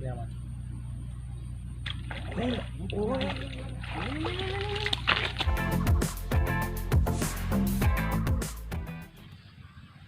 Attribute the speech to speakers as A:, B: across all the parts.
A: เดียวมา
B: โอ้ย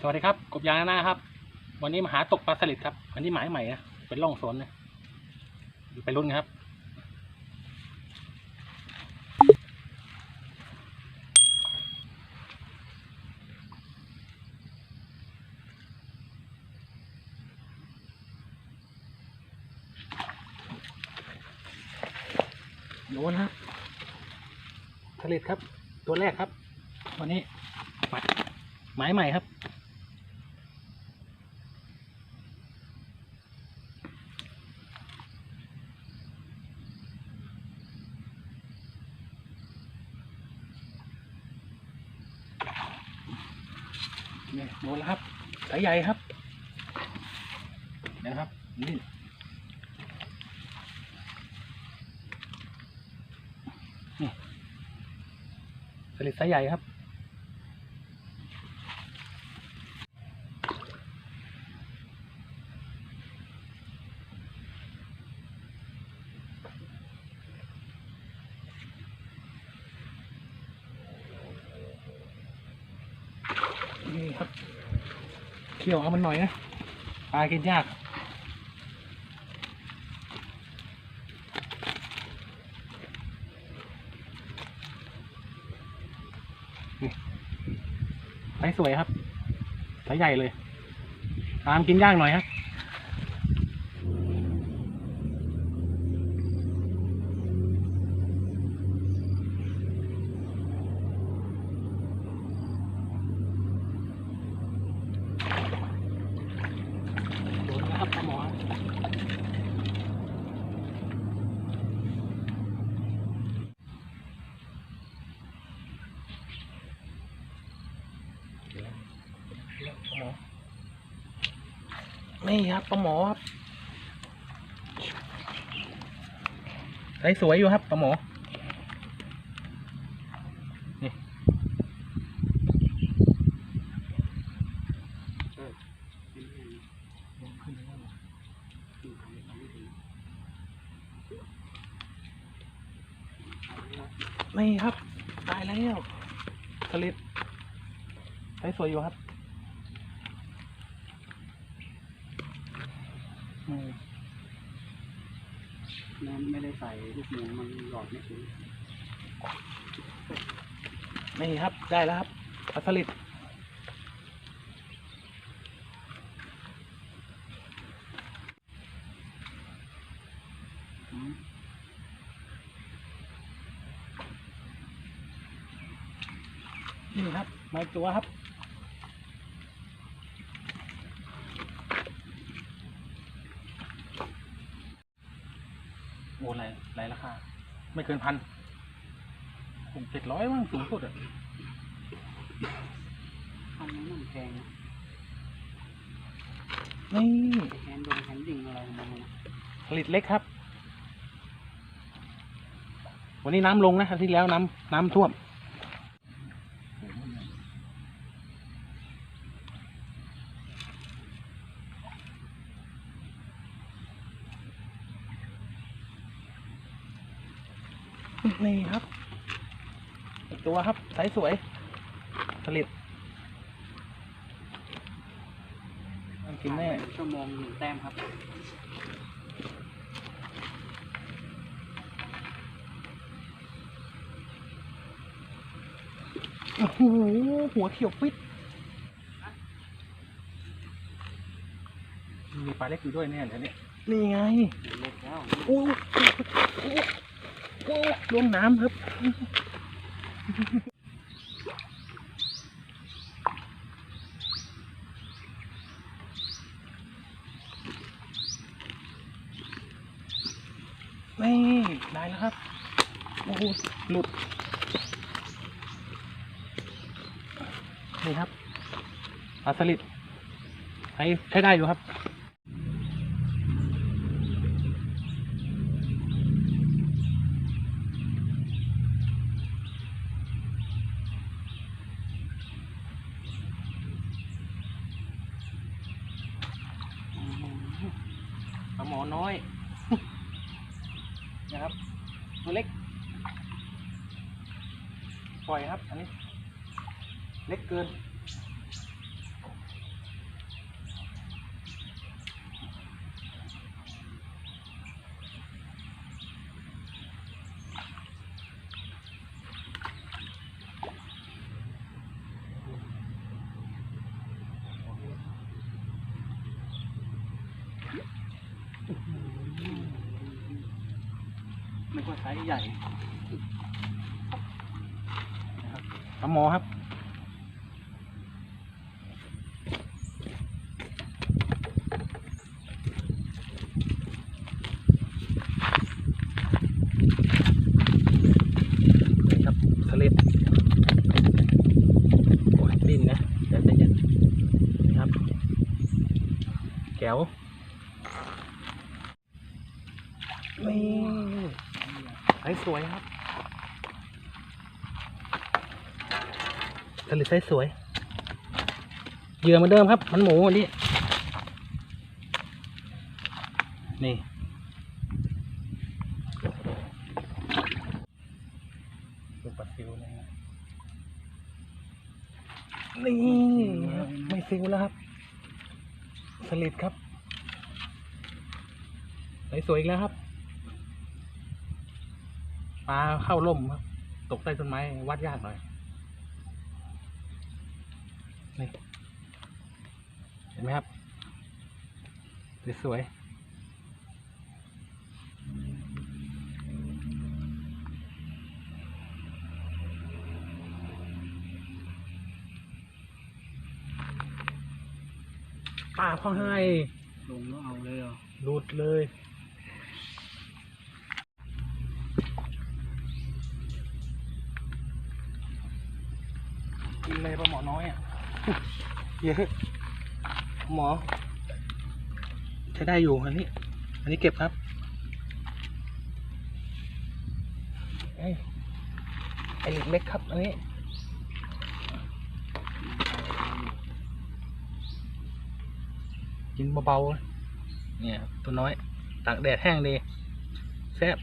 A: สวัสดีครับ กบยางหน้าครับ วันนี้มาหาตกปลาสลิดครับ อันนี้หมายใหม่นะเป็นล่องสนนะไปรุ่นครับ โดนครับสลิดครับ ตัวแรกครับ วันนี้หมายหมายใหม่ครับนี่โดนแล้วครับสายใหญ่ครับนะครับนี่สลิดสายใหญ่ครับ นี่ครับเคี่ยวเอามันหน่อยนะ ปลากินยาก ไซส์สวยครับไซส์ใหญ่เลยตามกินย่างหน่อยครับ โดนนะครับปลาหมอปลาหมอ นี่ครับปลาหมอครับใสสวยอยู่ครับปลาหมอนี่ครับ ตายแล้วสลิดใช้สวยอยู่ครับอืม
B: น้ำไม่ได้ใส่ลูกหมูมันหลอดไม่ถึง
A: นี่ครับได้แล้วครับปลาสลิดนี่ครับมาอีกตัวครับ โอ้ไรไรราคา ไม่เกินพันผมเจ็ดร้อยมั้งสูงสุดอะ
B: ทำนั้นมันแพงนะ
A: นี่
B: แพงโดนแพงดิ่งอะไรของมันนะ
A: ผลิตเล็กครับ วันนี้น้ำลงนะอาทิตย์ที่แล้วน้ำน้ำท่วม นี่ครับอีกตัวครับไซส์สวยผลิตต้องกินแน่
B: ชั่วโมงหนึ่งแต้มครับ
A: โอ้โหหัวเขียวปิดมีปลาเล็กอยู่ด้วยแน่เลยเนี่ยนี่ไง
B: เล็กแล้ว
A: โอ้ ลงน้ำครับ นี่ได้แล้วครับ โอ้โหหลุด นี่ครับปลาสลิดใช้ใช้ได้อยู่ครับ ปลาหมอ น้อย นะครับ ตัวเล็ก ปล่อยครับ อันนี้ เล็กเกิน
B: ไม่ก็ไซส์ใหญ่
A: ปลาหมอครับนี่ครับสลิดโอ้ยดิ้นนะเดี๋ยวจะครับแก้วนี่ ไซส์สวยครับสลิดไซส์สวย เหยื่อเหมือนเดิมครับ มันหมูอันนี้ นี่ดูปลาซิวนะฮะนี่ครับไม่ซิวแล้วครับสลิดครับสวยๆอีกแล้วครับ ปลาเข้าร่มครับ ตกใต้ต้นไม้ วัดยากหน่อย นี่ เห็นไหมครับ สวยๆป้าเขาให้
B: ลงแล้วเอาเลยเหรอ
A: หลุดเลย กินเลยปลาหมอน้อยอะเยอะหมอใช้ได้อยู่อันนี้ อันนี้เก็บครับเอ้ยไอเล็กๆครับอันนี้กินเบาๆนะเนี่ยครับตัวน้อยตากแดดแห้งดีแซ่บ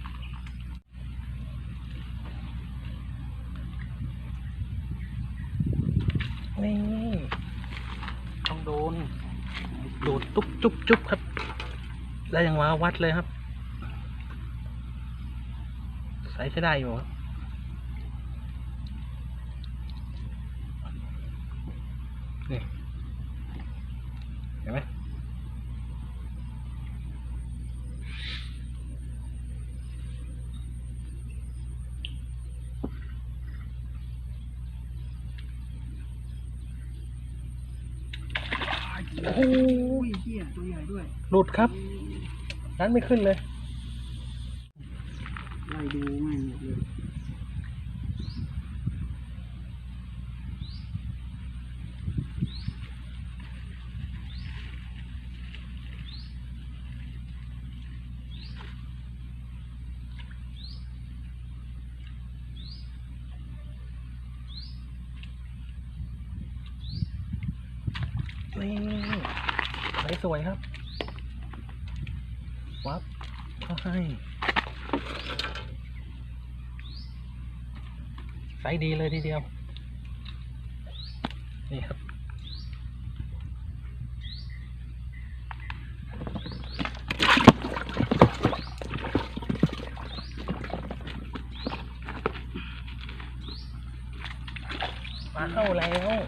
A: นี่ต้องโดนโดดตุ๊บจุ๊บจุ๊บครับ แล้วยังมาวัดเลยครับ ใส่ใช้ได้อยู่ครับนี่เห็นไหม โอ้โห
B: อุ้ยเหี้ย ตัวใหญ่ด้วย
A: หลุดครับ นั้นไม่ขึ้นเลย
B: ไล่ดูไม่หมดเลย
A: นี่ใสส วยครับ วับเขาให้ ไซส์ดีเลยทีเดียว นี่ครับปลาเข้าแล้ว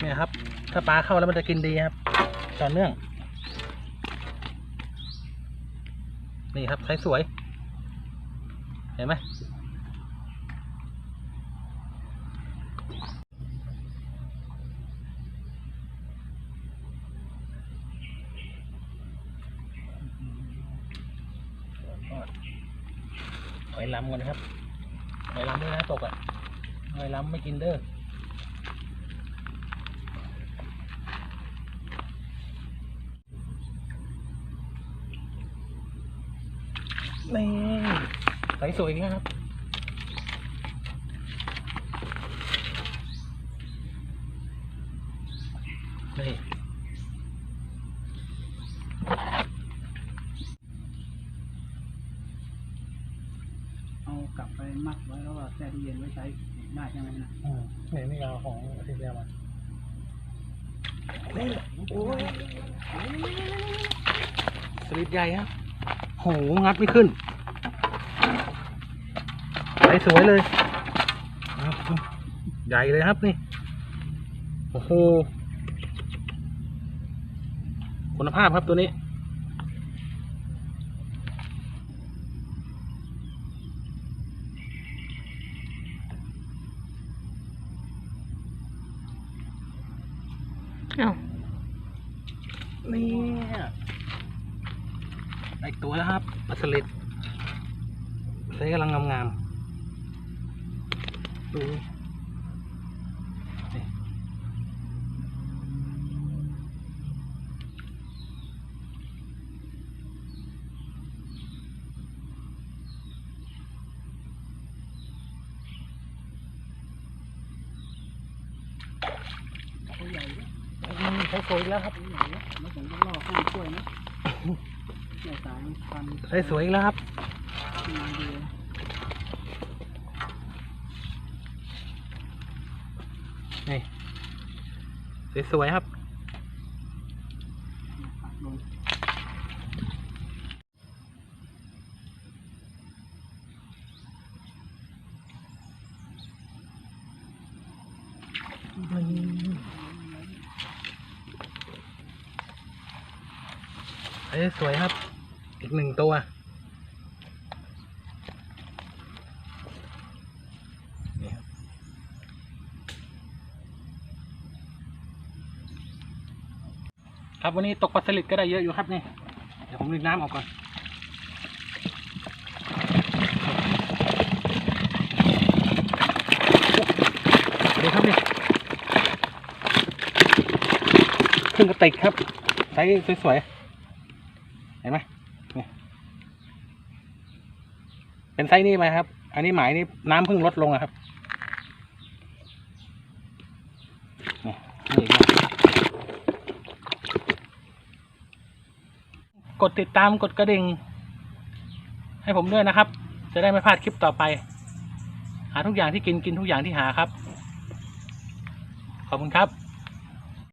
A: เนี่ยครับ ถ้าปลาเข้าแล้วมันจะกินดีครับ ต่อเนื่อง นี่ครับไซส์สวย เห็นไหมหอยลำกันนะครับหอยลำด้วยนะตกอะหอยลำไม่กินเด้อ นี่ใสสวยนะครับ นี่เอา
B: กลับไปมัดไว้แล้วแช่ที่เย็นไว้ใช้ได้ใช่ไหมนะ
A: อืมเนี่ยนี่เอาของอาทิตย์แล้วมาโอ้ยสลิดใหญ่ครับ โหงัดไม่ขึ้นใสสวยเลยใหญ่เลยครับนี่ โอ้โห คุณภาพครับตัวนี้
C: เอ้า
A: นี่ได้ อีกตัวแล้วครับปลาสลิดใส่กำลังงามๆดูนี่ตัวใหญ่ด้วยอืมใช้สวยอีกแล้วครับ
B: ตัวใหญ่แล้วแล้วผมก็ล่อข้างช่วยนะ ใส่สายฟัน
A: ใช้สวยอีกแล้วครับ
B: มาดู
A: นี่ สวยๆครับ
B: ปักลง
A: ใช้สวยครับ อีกหนึ่งตัว นี่ครับ ครับวันนี้ตกปลาสลิดก็ได้เยอะอยู่ครับนี่ เดี๋ยวผมดึงน้ำออกก่อนดูครับนี่ขึ้นกระติกครับไซส์สวยๆ เห็นไหมเป็นไซส์นี้ไหมครับ อันนี้หมายนี่น้ำเพิ่งลดลงอะครับนี่กดติดตามกดกระดิ่ง ให้ผมด้วยนะครับ จะได้ไม่พลาดคลิปต่อไป หาทุกอย่างที่กินกินทุกอย่างที่หาครับ ขอบคุณครับ